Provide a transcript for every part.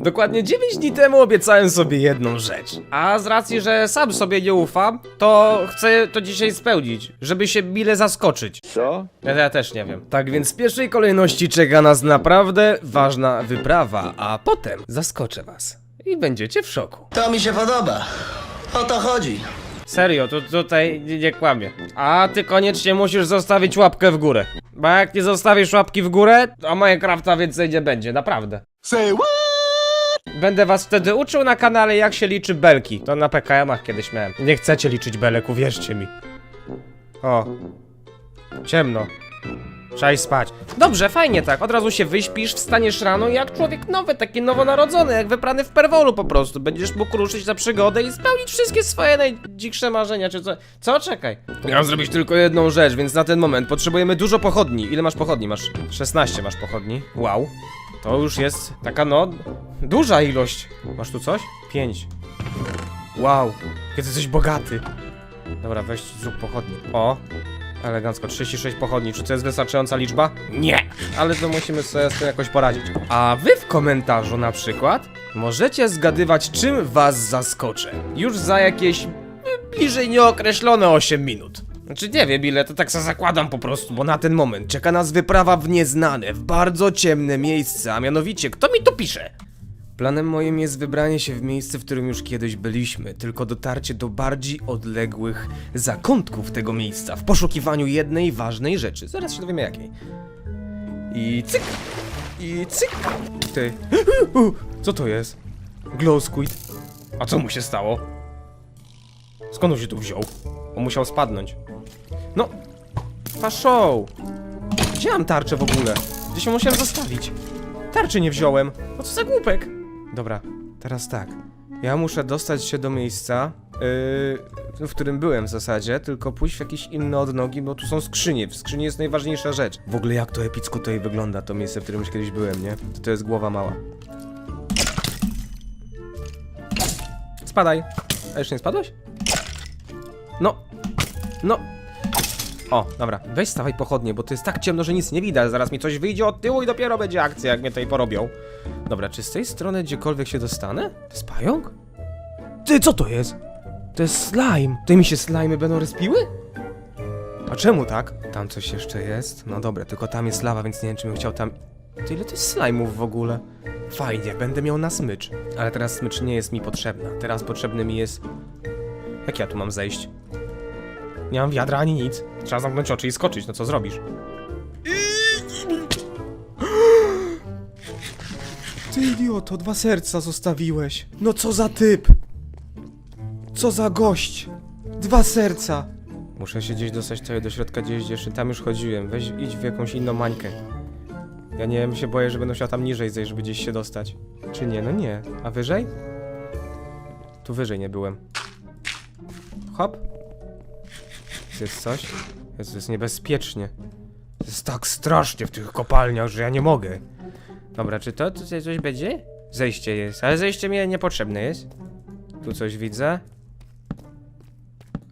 Dokładnie 9 dni temu obiecałem sobie jedną rzecz. A z racji, że sam sobie nie ufam, to chcę to dzisiaj spełnić, żeby się mile zaskoczyć. Co? Ja, ja też nie wiem. Tak więc w pierwszej kolejności czeka nas naprawdę ważna wyprawa, a potem zaskoczę was. I będziecie w szoku. To mi się podoba. O to chodzi. Serio, tu, tutaj nie, nie kłamię. A ty koniecznie musisz zostawić łapkę w górę. Bo jak nie zostawisz łapki w górę, to Minecrafta więcej nie będzie, naprawdę. Say what? Będę was wtedy uczył na kanale jak się liczy belki. To na PKM-ach kiedyś miałem. Nie chcecie liczyć belek, uwierzcie mi. O. Ciemno. Trzeba iść spać. Dobrze, fajnie tak. Od razu się wyśpisz, wstaniesz rano jak człowiek nowy, taki nowonarodzony, jak wyprany w perwolu po prostu. Będziesz mógł ruszyć na przygodę i spełnić wszystkie swoje najdziksze marzenia, czy co? Co? Czekaj. Ja mam zrobić tylko jedną rzecz, więc na ten moment potrzebujemy dużo pochodni. Ile masz pochodni? Masz 16 masz pochodni. Wow. To już jest taka no duża ilość. Masz tu coś? 5. Wow. Kiedy jesteś bogaty. Dobra, weź zrób pochodni. O. Elegancko, 36 pochodni. Czy to jest wystarczająca liczba? Nie! Ale to musimy sobie z tym jakoś poradzić. A wy w komentarzu na przykład możecie zgadywać, czym was zaskoczę. Już za jakieś y, bliżej nieokreślone 8 minut. Znaczy nie wiem ile, to tak sobie zakładam po prostu, bo na ten moment czeka nas wyprawa w nieznane, w bardzo ciemne miejsce, a mianowicie, kto mi tu pisze? Planem moim jest wybranie się w miejsce, w którym już kiedyś byliśmy, tylko dotarcie do bardziej odległych zakątków tego miejsca w poszukiwaniu jednej ważnej rzeczy. Zaraz się dowiemy jakiej. I cyk! I cyk! Ty. Co to jest? Glow squid. A co mu się stało? Skąd on się tu wziął? On musiał spadnąć. No! Faszoł! Gdzie mam tarczę w ogóle? Gdzieś ją musiałem zostawić. Tarczy nie wziąłem. No co za głupek. Dobra, teraz tak. Ja muszę dostać się do miejsca, yy, w którym byłem w zasadzie, tylko pójść w jakieś inne odnogi, bo tu są skrzynie. W skrzyni jest najważniejsza rzecz. W ogóle jak to epicko tutaj wygląda, to miejsce, w którym już kiedyś byłem, nie? To, to jest głowa mała. Spadaj. A jeszcze nie spadłeś? No. No. O, dobra. Weź stawaj pochodnie, bo to jest tak ciemno, że nic nie widać. Zaraz mi coś wyjdzie od tyłu i dopiero będzie akcja, jak mnie tutaj porobią. Dobra, czy z tej strony gdziekolwiek się dostanę? To jest pająk? Ty, co to jest? To jest slime. Ty mi się slimy będą respiły? A czemu tak? Tam coś jeszcze jest? No dobra, tylko tam jest lawa, więc nie wiem, czy bym chciał tam... Ty, ile to jest slime'ów w ogóle? Fajnie, będę miał na smycz. Ale teraz smycz nie jest mi potrzebna. Teraz potrzebny mi jest... Jak ja tu mam zejść? Nie mam wiadra ani nic. Trzeba zamknąć oczy i skoczyć, no co zrobisz? Ty idioto, dwa serca zostawiłeś. No co za typ? Co za gość? Dwa serca. Muszę się gdzieś dostać tutaj do środka, gdzieś jeszcze tam już chodziłem. Weź idź w jakąś inną mańkę. Ja nie wiem, się boję, że będę musiał tam niżej zejść, żeby gdzieś się dostać. Czy nie? No nie. A wyżej? Tu wyżej nie byłem. Hop. Jest coś? Jest, jest niebezpiecznie. Jest tak strasznie w tych kopalniach, że ja nie mogę. Dobra, czy to tutaj coś będzie? Zejście jest, ale zejście mi niepotrzebne jest. Tu coś widzę.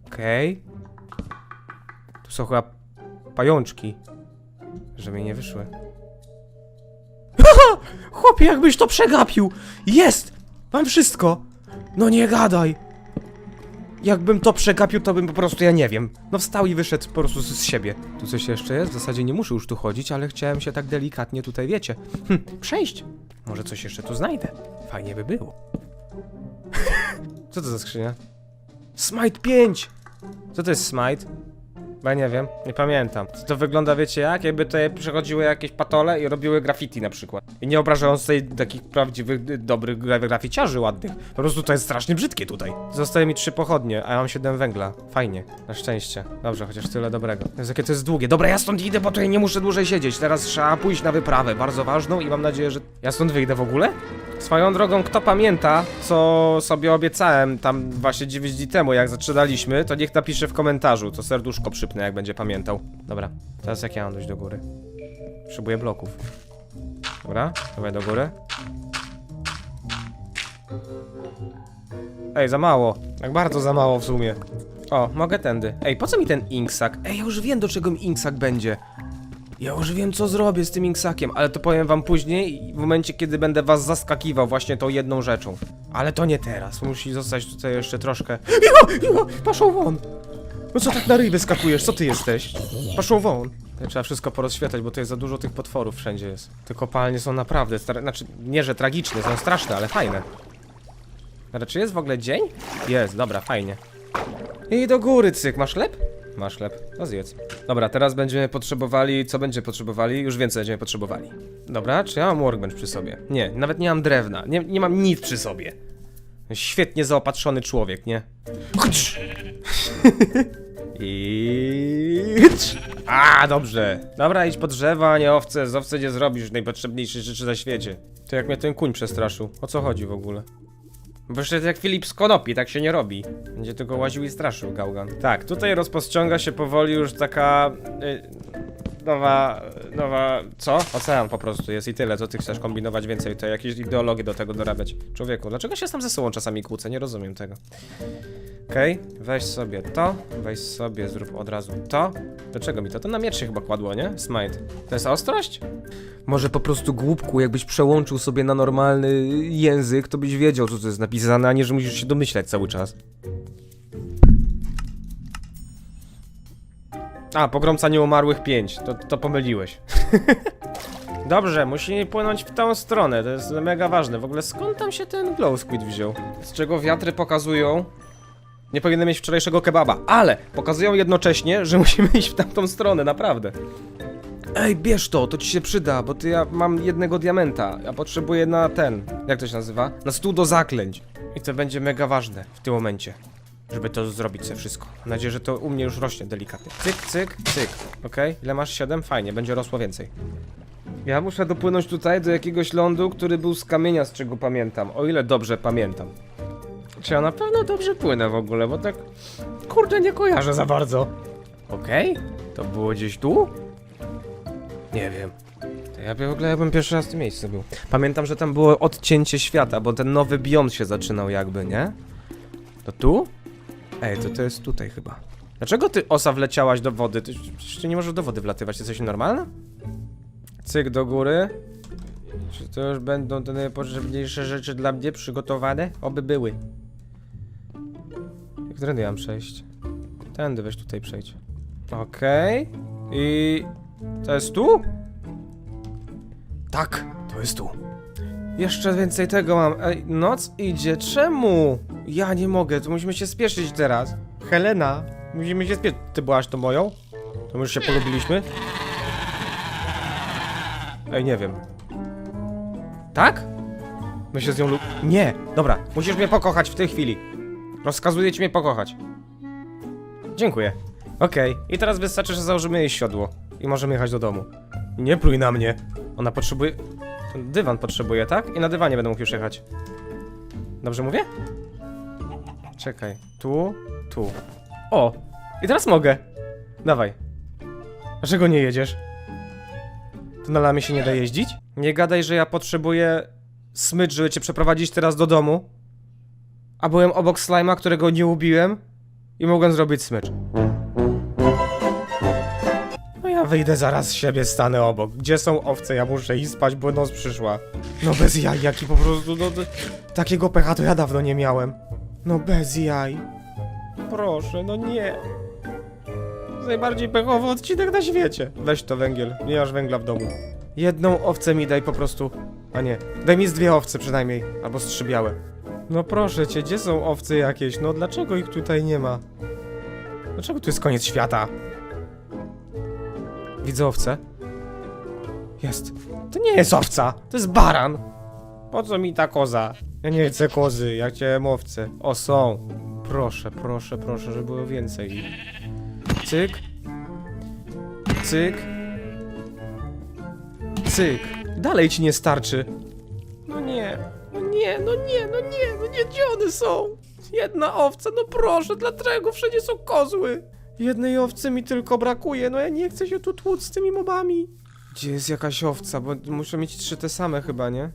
Okej. Tu są chyba pajączki. Żeby nie wyszły. Chłopie, jakbyś to przegapił! Jest! Mam wszystko! No nie gadaj! Jakbym to przegapił, to bym po prostu, ja nie wiem. No wstał i wyszedł po prostu z, siebie. Tu coś jeszcze jest? W zasadzie nie muszę już tu chodzić, ale chciałem się tak delikatnie tutaj, wiecie, hm, przejść. Może coś jeszcze tu znajdę. Fajnie by było. Co to za skrzynia? Smite 5! Co to jest Smite? Bo ja nie wiem, nie pamiętam. To, to wygląda, wiecie jak? Jakby tutaj przechodziły jakieś patole i robiły graffiti na przykład. I nie obrażając tutaj takich prawdziwych, dobrych gra- graficiarzy ładnych. Po prostu to jest strasznie brzydkie tutaj. Zostaje mi trzy pochodnie, a ja mam siedem węgla. Fajnie, na szczęście. Dobrze, chociaż tyle dobrego. Jezu, jakie to jest długie. Dobra, ja stąd idę, bo tutaj nie muszę dłużej siedzieć. Teraz trzeba pójść na wyprawę, bardzo ważną i mam nadzieję, że... Ja stąd wyjdę w ogóle? Swoją drogą, kto pamięta, co sobie obiecałem tam właśnie 9 dni temu, jak zaczynaliśmy, to niech napisze w komentarzu, to serduszko przypnę, jak będzie pamiętał. Dobra, teraz jak ja mam dojść do góry? Potrzebuję bloków. Dobra, dawaj do góry. Ej, za mało. Tak bardzo za mało w sumie. O, mogę tędy. Ej, po co mi ten inksak? Ej, ja już wiem, do czego mi inksak będzie. Ja już wiem, co zrobię z tym inksakiem, ale to powiem wam później, w momencie, kiedy będę was zaskakiwał właśnie tą jedną rzeczą. Ale to nie teraz, musi zostać tutaj jeszcze troszkę... Iwo, Iwo, paszą won! No co tak na ryj wyskakujesz, co ty jesteś? Paszą won! Trzeba wszystko porozświetlać, bo to jest za dużo tych potworów wszędzie jest. Te kopalnie są naprawdę, znaczy nie, że tragiczne, są straszne, ale fajne. Ale czy jest w ogóle dzień? Jest, dobra, fajnie. I do góry, cyk. Masz chleb? Masz chleb. No zjedz. Dobra, teraz będziemy potrzebowali... Co będziemy potrzebowali? Już więcej będziemy potrzebowali. Dobra, czy ja mam workbench przy sobie? Nie, nawet nie mam drewna. Nie, nie mam nic przy sobie. Świetnie zaopatrzony człowiek, nie? I... A, dobrze. Dobra, idź po drzewa, nie owce. Z owce nie zrobisz najpotrzebniejszych rzeczy na świecie. To jak mnie ten kuń przestraszył. O co chodzi w ogóle? Bo jeszcze jak Filip z Konopi, tak się nie robi. Będzie tylko łaził i straszył Gaugan. Tak, tutaj rozpościąga się powoli już taka... Y, nowa... nowa... co? Ocean po prostu jest i tyle, co ty chcesz kombinować więcej, to jakieś ideologie do tego dorabiać. Człowieku, dlaczego się tam ze sobą czasami kłócę? Nie rozumiem tego. Okej, weź sobie to, weź sobie, zrób od razu to. Dlaczego mi to? To na miecz się chyba kładło, nie? Smite. To jest ostrość? Może po prostu głupku, jakbyś przełączył sobie na normalny język, to byś wiedział, co tu jest napisane, a nie, że musisz się domyślać cały czas. A, pogromca nieumarłych 5. To, to pomyliłeś. Dobrze, musi płynąć w tą stronę, to jest mega ważne. W ogóle skąd tam się ten glow squid wziął? Z czego wiatry pokazują? Nie powinienem mieć wczorajszego kebaba, ale pokazują jednocześnie, że musimy iść w tamtą stronę, naprawdę. Ej, bierz to, to ci się przyda, bo ty ja mam jednego diamenta. Ja potrzebuję na ten, jak to się nazywa? Na stół do zaklęć. I to będzie mega ważne w tym momencie, żeby to zrobić sobie wszystko. Mam nadzieję, że to u mnie już rośnie delikatnie. Cyk, cyk, cyk. Okej, ile masz? 7? Fajnie, będzie rosło więcej. Ja muszę dopłynąć tutaj do jakiegoś lądu, który był z kamienia, z czego pamiętam. O ile dobrze pamiętam. Czy ja na pewno dobrze płynę w ogóle, bo tak... Kurde, nie kojarzę za bardzo. Okej, to było gdzieś tu? Nie wiem. To ja w ogóle ja bym pierwszy raz w tym miejscu był. Pamiętam, że tam było odcięcie świata, bo ten nowy biom się zaczynał jakby, nie? To tu? Ej, to to jest tutaj chyba. Dlaczego ty, osa, wleciałaś do wody? Ty przecież nie możesz do wody wlatywać, jesteś normalna? Cyk do góry. Czy to już będą te najpotrzebniejsze rzeczy dla mnie przygotowane? Oby były. Trendy mam przejść? Tędy weź tutaj przejdź. Okej. I... To jest tu? Tak, to jest tu. Jeszcze więcej tego mam. Ej, noc idzie. Czemu? Ja nie mogę, to musimy się spieszyć teraz. Helena, musimy się spieszyć. Ty byłaś to moją? To my już się polubiliśmy? Ej, nie wiem. Tak? My się z nią lub... Nie! Dobra, musisz mnie pokochać w tej chwili. Rozkazuję ci mnie pokochać. Dziękuję. Okej, i teraz wystarczy, że założymy jej siodło. I możemy jechać do domu. Nie pluj na mnie. Ona potrzebuje... Ten dywan potrzebuje, tak? I na dywanie będę mógł już jechać. Dobrze mówię? Czekaj. Tu, tu. O! I teraz mogę. Dawaj. Dlaczego nie jedziesz? To na lamie się nie da jeździć? Nie gadaj, że ja potrzebuję smycz, żeby cię przeprowadzić teraz do domu. A byłem obok slajma, którego nie ubiłem i mogłem zrobić smycz. No ja wyjdę zaraz z siebie, stanę obok. Gdzie są owce? Ja muszę iść spać, bo noc przyszła. No bez jaj, jaki po prostu, no... to- Takiego pecha to ja dawno nie miałem. No bez jaj. Proszę, no nie. Najbardziej pechowy odcinek na świecie. Weź to węgiel, nie masz węgla w domu. Jedną owcę mi daj po prostu. A nie, daj mi z dwie owce przynajmniej, albo trzy białe. No proszę cię, gdzie są owce jakieś? No dlaczego ich tutaj nie ma? Dlaczego tu jest koniec świata? Widzę owcę. Jest. To nie jest owca, to jest baran. Po co mi ta koza? Ja nie chcę kozy, ja chciałem owce. O, są. Proszę, proszę, proszę, żeby było więcej. Cyk. Cyk. Cyk. Dalej ci nie starczy. No nie, no nie, no nie, no nie, no nie, gdzie one są? Jedna owca, no proszę, dlaczego wszędzie są kozły? Jednej owcy mi tylko brakuje, no ja nie chcę się tu tłuc z tymi mobami. Gdzie jest jakaś owca, bo muszę mieć trzy te same chyba, nie?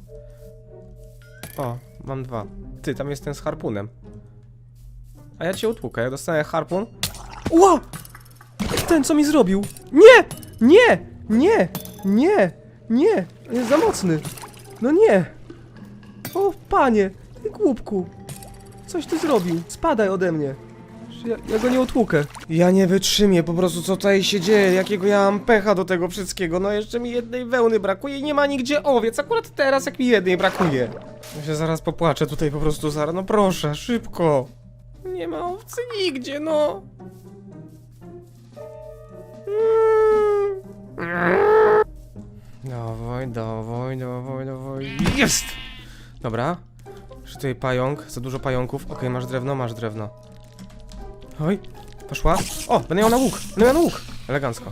O, mam dwa. Ty, tam jest ten z harpunem. A ja cię utłukę, jak dostanę harpun. Ła! Ten, co mi zrobił! Nie! Nie! Nie! Nie! Nie! Jest za mocny! No nie! O, panie! Głupku! Coś ty zrobił! Spadaj ode mnie! Ja, ja go nie otłukę. Ja nie wytrzymię po prostu co tutaj się dzieje, jakiego ja mam pecha do tego wszystkiego. No jeszcze mi jednej wełny brakuje i nie ma nigdzie owiec. Akurat teraz jak mi jednej brakuje. Ja się zaraz popłaczę tutaj po prostu zaraz. No proszę, szybko. Nie ma owcy nigdzie, no. Dawaj, dawaj, dawaj, dawaj. Jest! Dobra. Jeszcze tutaj pająk, za dużo pająków. Okej, masz drewno, masz drewno. Oj, poszła. O, będę miał na łuk, będę miał na łuk. Elegancko.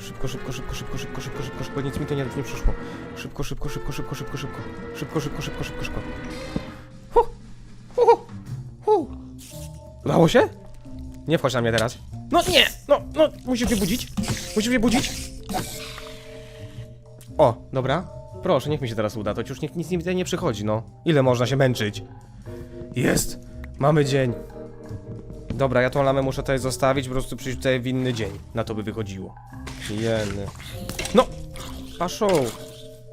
Szybko, szybko, szybko, szybko, szybko, szybko, szybko, szybko, nic mi to nie, nie przyszło. Szybko, szybko, szybko, szybko, szybko, szybko. Szybko, szybko, szybko, szybko, szybko. Hu, hu, hu. Udało się? Nie wchodź na mnie teraz. No nie, no, no, musisz mnie budzić. Musisz mnie budzić. O, dobra. Proszę, niech mi się teraz uda, to już nikt, nic tutaj nie przychodzi, no. Ile można się męczyć? Jest! Mamy dzień. Dobra, ja tą lamę muszę tutaj zostawić, po prostu przyjść tutaj w inny dzień. Na to by wychodziło. Jeny. No! Paszą!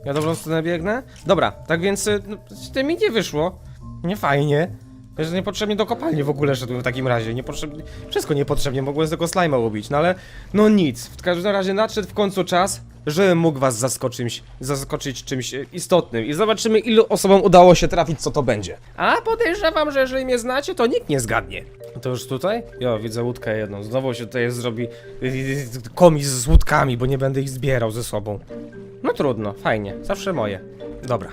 Ja dobrą stronę biegnę? Dobra, tak więc y, no, z mi nie wyszło. Nie fajnie. Wiesz, niepotrzebnie do kopalni w ogóle szedłem w takim razie. Niepotrzebnie. Wszystko niepotrzebnie, mogłem z tego slajma ubić, no ale. No nic. W każdym razie nadszedł w końcu czas, żebym mógł was zaskoczyć, zaskoczyć czymś e, istotnym. I zobaczymy, ilu osobom udało się trafić, co to będzie. A podejrzewam, że jeżeli mnie znacie, to nikt nie zgadnie. To już tutaj? Jo, widzę łódkę jedną. Znowu się tutaj zrobi y, y, komis z łódkami, bo nie będę ich zbierał ze sobą. No trudno, fajnie, zawsze moje. Dobra.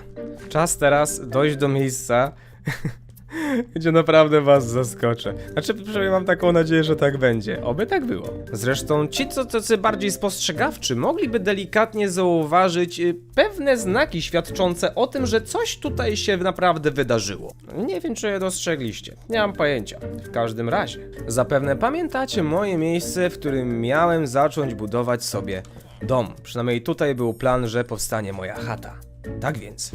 Czas teraz dojść do miejsca, gdzie naprawdę was zaskoczę. Znaczy, przynajmniej mam taką nadzieję, że tak będzie. Oby tak było. Zresztą ci, co tacy bardziej spostrzegawczy, mogliby delikatnie zauważyć y, pewne znaki świadczące o tym, że coś tutaj się naprawdę wydarzyło. Nie wiem, czy je dostrzegliście. Nie mam pojęcia. W każdym razie, zapewne pamiętacie moje miejsce, w którym miałem zacząć budować sobie dom. Przynajmniej tutaj był plan, że powstanie moja chata. Tak więc,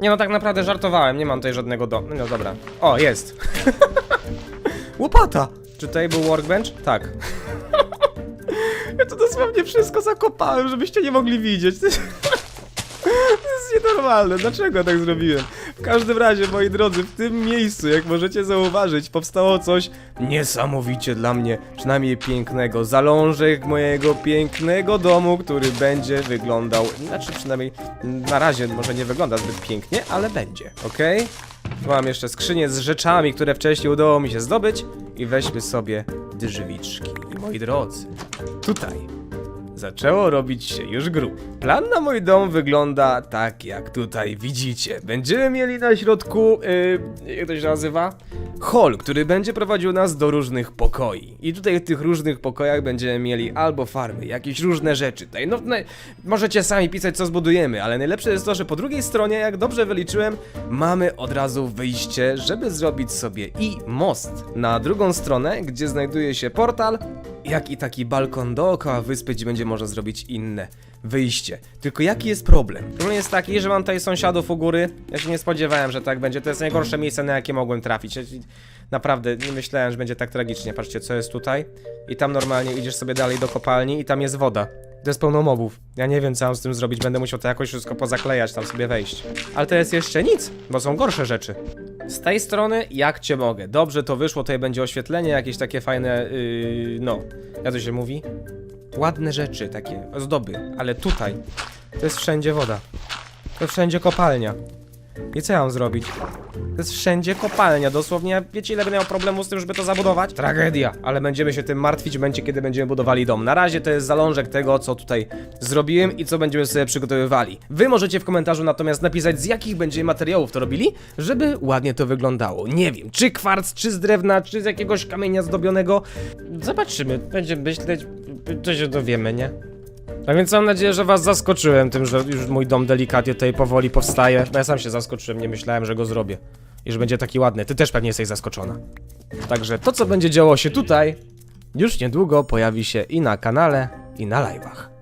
nie no, tak naprawdę żartowałem, nie mam tutaj żadnego do... No dobra. O, jest. Łopata! Czy tutaj był workbench? Tak. ja to dosłownie wszystko zakopałem, żebyście nie mogli widzieć. To jest nienormalne, dlaczego tak zrobiłem? W każdym razie, moi drodzy, w tym miejscu, jak możecie zauważyć, powstało coś niesamowicie dla mnie, przynajmniej pięknego. Zalążek mojego pięknego domu, który będzie wyglądał, znaczy przynajmniej na razie może nie wygląda zbyt pięknie, ale będzie, okej? Tu mam jeszcze skrzynię z rzeczami, które wcześniej udało mi się zdobyć i weźmy sobie drzwiczki. I moi drodzy, tutaj Zaczęło robić się już grubo. Plan na mój dom wygląda tak, jak tutaj widzicie. Będziemy mieli na środku, yy, jak to się nazywa? Hol, który będzie prowadził nas do różnych pokoi. I tutaj w tych różnych pokojach będziemy mieli albo farmy, jakieś różne rzeczy. Tutaj, no, no, możecie sami pisać, co zbudujemy, ale najlepsze jest to, że po drugiej stronie, jak dobrze wyliczyłem, mamy od razu wyjście, żeby zrobić sobie i most na drugą stronę, gdzie znajduje się portal, jak i taki balkon dookoła wyspy, gdzie będzie można zrobić inne wyjście. Tylko jaki jest problem? Problem jest taki, że mam tutaj sąsiadów u góry. Ja się nie spodziewałem, że tak będzie. To jest najgorsze miejsce, na jakie mogłem trafić. Naprawdę, nie myślałem, że będzie tak tragicznie. Patrzcie, co jest tutaj. I tam normalnie idziesz sobie dalej do kopalni i tam jest woda. To jest pełno mobów. Ja nie wiem, co mam z tym zrobić. Będę musiał to jakoś wszystko pozaklejać, tam sobie wejść. Ale to jest jeszcze nic, bo są gorsze rzeczy. Z tej strony, jak cię mogę. Dobrze to wyszło, tutaj będzie oświetlenie, jakieś takie fajne, yy, no, jak to się mówi? Ładne rzeczy, takie ozdoby, ale tutaj to jest wszędzie woda. To wszędzie kopalnia. I co ja mam zrobić? To jest wszędzie kopalnia, dosłownie. Wiecie, ile będę miał problemu z tym, żeby to zabudować? Tragedia, ale będziemy się tym martwić w momencie, kiedy będziemy budowali dom. Na razie to jest zalążek tego, co tutaj zrobiłem i co będziemy sobie przygotowywali. Wy możecie w komentarzu natomiast napisać, z jakich będzie materiałów to robili, żeby ładnie to wyglądało. Nie wiem, czy kwarc, czy z drewna, czy z jakiegoś kamienia zdobionego. Zobaczymy, będziemy myśleć, to się dowiemy, nie? A więc mam nadzieję, że was zaskoczyłem tym, że już mój dom delikatnie tutaj powoli powstaje. Bo ja sam się zaskoczyłem, nie myślałem, że go zrobię. I że będzie taki ładny. Ty też pewnie jesteś zaskoczona. Także to, co będzie działo się tutaj, już niedługo pojawi się i na kanale, i na live'ach.